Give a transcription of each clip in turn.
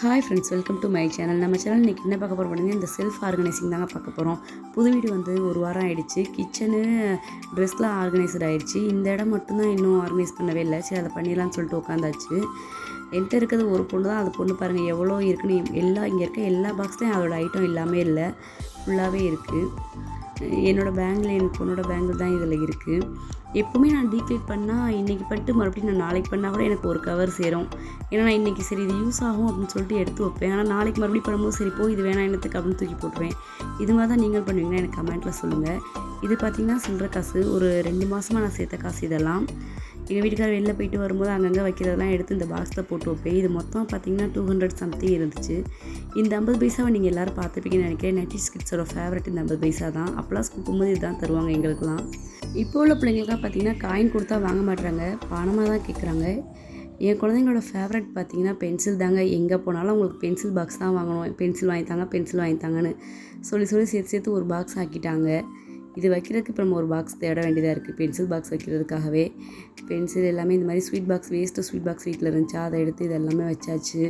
Hi friends welcome to my channel நம்ம channel இன்றைக்கி என்ன பார்க்க போகிறோம் அப்படின்னா இந்த செல்ஃப் ஆர்கனைசிங் தாங்க பார்க்க போகிறோம் புது வீடு வந்து ஒரு வாரம் ஆகிடுச்சு கிச்சனு ட்ரெஸ்லாம் ஆர்கனைஸ்ட் ஆகிடுச்சு இந்த இடம் மட்டும்தான் இன்னும் ஆர்கனைஸ் பண்ணவே இல்லை. சரி அதை பண்ணிடலாம்னு சொல்லிட்டு உட்காந்தாச்சு. என்கிட்ட இருக்கிறது ஒரு பொண்ணு தான். அது பொண்ணு பாருங்கள் எவ்வளோ இருக்குன்னு எல்லா இங்கே இருக்க எல்லா பாக்ஸ்லையும் அதோட ஐட்டம் எல்லாமே இல்லை. ஃபுல்லாகவே இருக்குது என்னோடய பேங்கில் என் பொண்ணோட பேங்கில் தான் இதில் இருக்குது எப்போவுமே நான் டீக்ளீட் பண்ணால் இன்றைக்கி பண்ணிட்டு மறுபடியும் நான் நாளைக்கு பண்ணால் கூட எனக்கு ஒரு கவர் சேரும். ஏன்னா நான் இன்றைக்கி சரி இது யூஸ் ஆகும் அப்படின்னு சொல்லிட்டு எடுத்து வைப்பேன். ஆனால் நாளைக்கு மறுபடியும் பண்ணும்போது சரி போ இது வேணாம் என்னத்துக்கு அப்படின்னு தூக்கி போட்டுருவேன். இது மாதிரி தான் நீங்கள் பண்ணுவீங்கன்னா எனக்கு கமெண்ட்டில் சொல்லுங்கள் இது பார்த்திங்கன்னா சில்லற காசு. ஒரு ரெண்டு மாதமாக நான் சேர்த்த காசு இதெல்லாம். எங்கள் வீட்டுக்கார வெளில போயிட்டு வரும்போது அங்கங்கே வைக்கிறதெல்லாம் எடுத்து இந்த பாக்ஸில் போட்டு வைப்பேன். இது மொத்தம் பார்த்தீங்கன்னா டூ ஹண்ட்ரட் சம்திங் இருந்துச்சு. இந்த ஐம்பது பைசாவை நீங்கள் எல்லோரும் பார்த்துப்பீங்கன்னு நினைக்கிறேன். நெட்டிஸ் கிட்ஸோட ஃபேவரட் இந்த ஐம்பது பைசா தான். அப்போலாம் ஸ்கூல் இதுதான் தருவாங்க எங்களுக்குலாம் இப்போ உள்ள பிள்ளைங்களுக்காக பார்த்தீங்கன்னா காயின் கொடுத்தா வாங்க மாட்டுறாங்க பணமாக தான் கேட்குறாங்க. என் குழந்தைங்களோட ஃபேவரட் பார்த்தீங்கன்னா பென்சில் தாங்க. எங்கே போனாலும் அவங்களுக்கு பென்சில் பாக்ஸ் தான் வாங்கணும். பென்சில் வாங்கித்தாங்க பென்சில் வாங்கித்தாங்கன்னு சொல்லி சொல்லி சேர்த்து சேர்த்து ஒரு பாக்ஸ் ஆக்கிட்டாங்க. இது வைக்கிறதுக்கு இப்போ நம்ம ஒரு பாக்ஸ் தேட வேண்டியதாக இருக்குது பென்சில் பாக்ஸ் வைக்கிறதுக்காகவே. பென்சில் எல்லாமே இந்த மாதிரி sweet box waste sweet box வீட்டில் இருந்துச்சா அதை எடுத்து இது எல்லாமே வச்சாச்சு.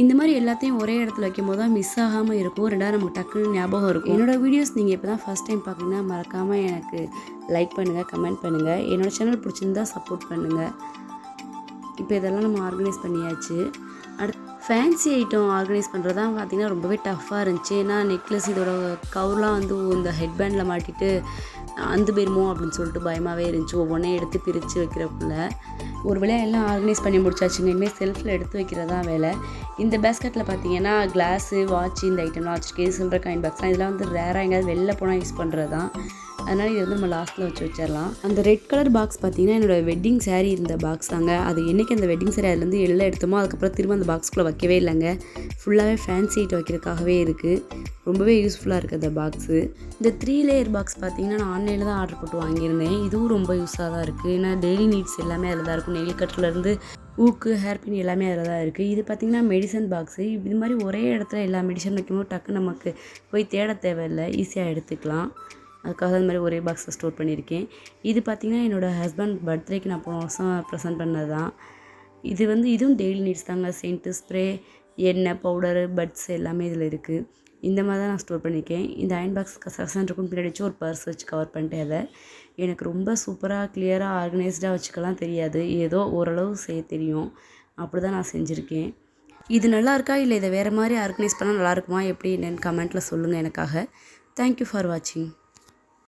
இந்த மாதிரி எல்லாத்தையும் ஒரே இடத்துல வைக்கும் போது தான் மிஸ் ஆகாமல் இருக்கும். ரெண்டாவது நமக்கு டக்குன்னு ஞாபகம் இருக்கும். என்னோடய வீடியோஸ் நீங்கள் இப்போ தான் ஃபஸ்ட் டைம் பார்க்குறீங்கன்னா மறக்காமல் எனக்கு லைக் பண்ணுங்கள் கமெண்ட் பண்ணுங்கள் என்னோடய சேனல் பிடிச்சிருந்தா சப்போர்ட் பண்ணுங்கள் இப்போ இதெல்லாம் நம்ம ஆர்கனைஸ் பண்ணியாச்சு. ஃபேன்சி ஐட்டம் ஆர்கனைஸ் பண்ணுறது தான் பார்த்திங்கன்னா ரொம்பவே டஃப்பாக இருந்துச்சு. ஏன்னா நெக்லஸ் இதோட கவுர்லாம் வந்து இந்த ஹெட் பேண்டில் மாட்டிட்டு அந்து போயிருமோ அப்படின்னு சொல்லிட்டு பயமாகவே இருந்துச்சு. ஒவ்வொன்றையும் எடுத்து பிரித்து வைக்கிறக்குள்ள ஒரு வேலையாக எல்லாம் ஆர்கனைஸ் பண்ணி முடிச்சாச்சுங்க இனிமேல் செல்ஃபில் எடுத்து வைக்கிறதா வேலை. இந்த பேஸ்கெட்டில் பார்த்தீங்கன்னா கிளாஸு வாட்ச் இந்த ஐட்டம்லாம் வச்சுருக்கேன். சில்வர் காயின் பாக்ஸ்லாம் இதெல்லாம் வந்து ரேராக எங்கேயாவது வெளில போனால் யூஸ் பண்ணுறது தான் அதனால் இது வந்து நம்ம லாஸ்ட்டில் வச்சு வச்சிடலாம். அந்த ரெட் கலர் பாக்ஸ் பார்த்தீங்கன்னா என்னோடய வெட்டிங் சாரீ இருந்த பாக்ஸ் தாங்க. அது என்றைக்கு அந்த வெட்டிங் சாரீ அதுலேருந்து எல்லாம் எடுத்தோமோ அதுக்கப்புறம் திரும்ப அந்த பாக்ஸ்குள்ளே வைக்கவே இல்லைங்க. ஃபுல்லாகவே ஃபேன்சி ஐட்டம் வைக்கிறதுக்காகவே இருக்குது ரொம்பவே யூஸ்ஃபுல்லாக இருக்குது அந்த பாக்ஸு இந்த த்ரீ லேயர் பாக்ஸ் பார்த்தீங்கன்னா நான் ஆன்லைனில் தான் ஆர்டர் போட்டு வாங்கியிருந்தேன். இதுவும் ரொம்ப யூஸாக தான் இருக்குது ஏன்னா டெய்லி நீட்ஸ் எல்லாமே அதில் தான் இருக்கும். நெயில் கட்டிலேருந்து ஊக்கு ஹேர் பின் எல்லாமே அதில் தான் இருக்குது இது பார்த்திங்கன்னா மெடிசன் பாக்ஸு இது மாதிரி ஒரே இடத்துல எல்லா மெடிசன் வைக்கும்போது டக்கு நமக்கு போய் தேட தேவையில்லை. ஈஸியாக எடுத்துக்கலாம். அதுக்காக அது மாதிரி ஒரே பாக்ஸில் ஸ்டோர் பண்ணியிருக்கேன். இது பார்த்திங்கன்னா என்னோடய ஹஸ்பண்ட் பர்த்டேக்கு நான் போன வருஷம் ப்ரெசென்ட் பண்ணது தான் இது வந்து இதுவும் டெய்லி நீட்ஸ் தாங்க. சென்ட்டு ஸ்ப்ரே எண்ணெய் பவுடரு பட்ஸ் எல்லாமே இதில் இருக்குது இந்த மாதிரி தான் நான் ஸ்டோர் பண்ணியிருக்கேன். இந்த அயன் பாக்ஸ் கசகசன் இருக்கும் பின்னாடி வச்சு ஒரு பர்ஸ் வச்சு கவர் பண்ணிட்டேன் அதை. எனக்கு ரொம்ப சூப்பராக கிளியராக ஆர்கனைஸ்டாக வச்சுக்கலாம் தெரியாது. ஏதோ ஓரளவு செய்ய தெரியும். அப்படி தான் நான் செஞ்சுருக்கேன். இது நல்லா இருக்கா? இல்லை இதை வேறு மாதிரி ஆர்கனைஸ் பண்ணால் நல்லா இருக்குமா? எப்படி என்னென்னு கமெண்ட்டில் சொல்லுங்கள் எனக்காக. தேங்க்யூ ஃபார் வாட்சிங்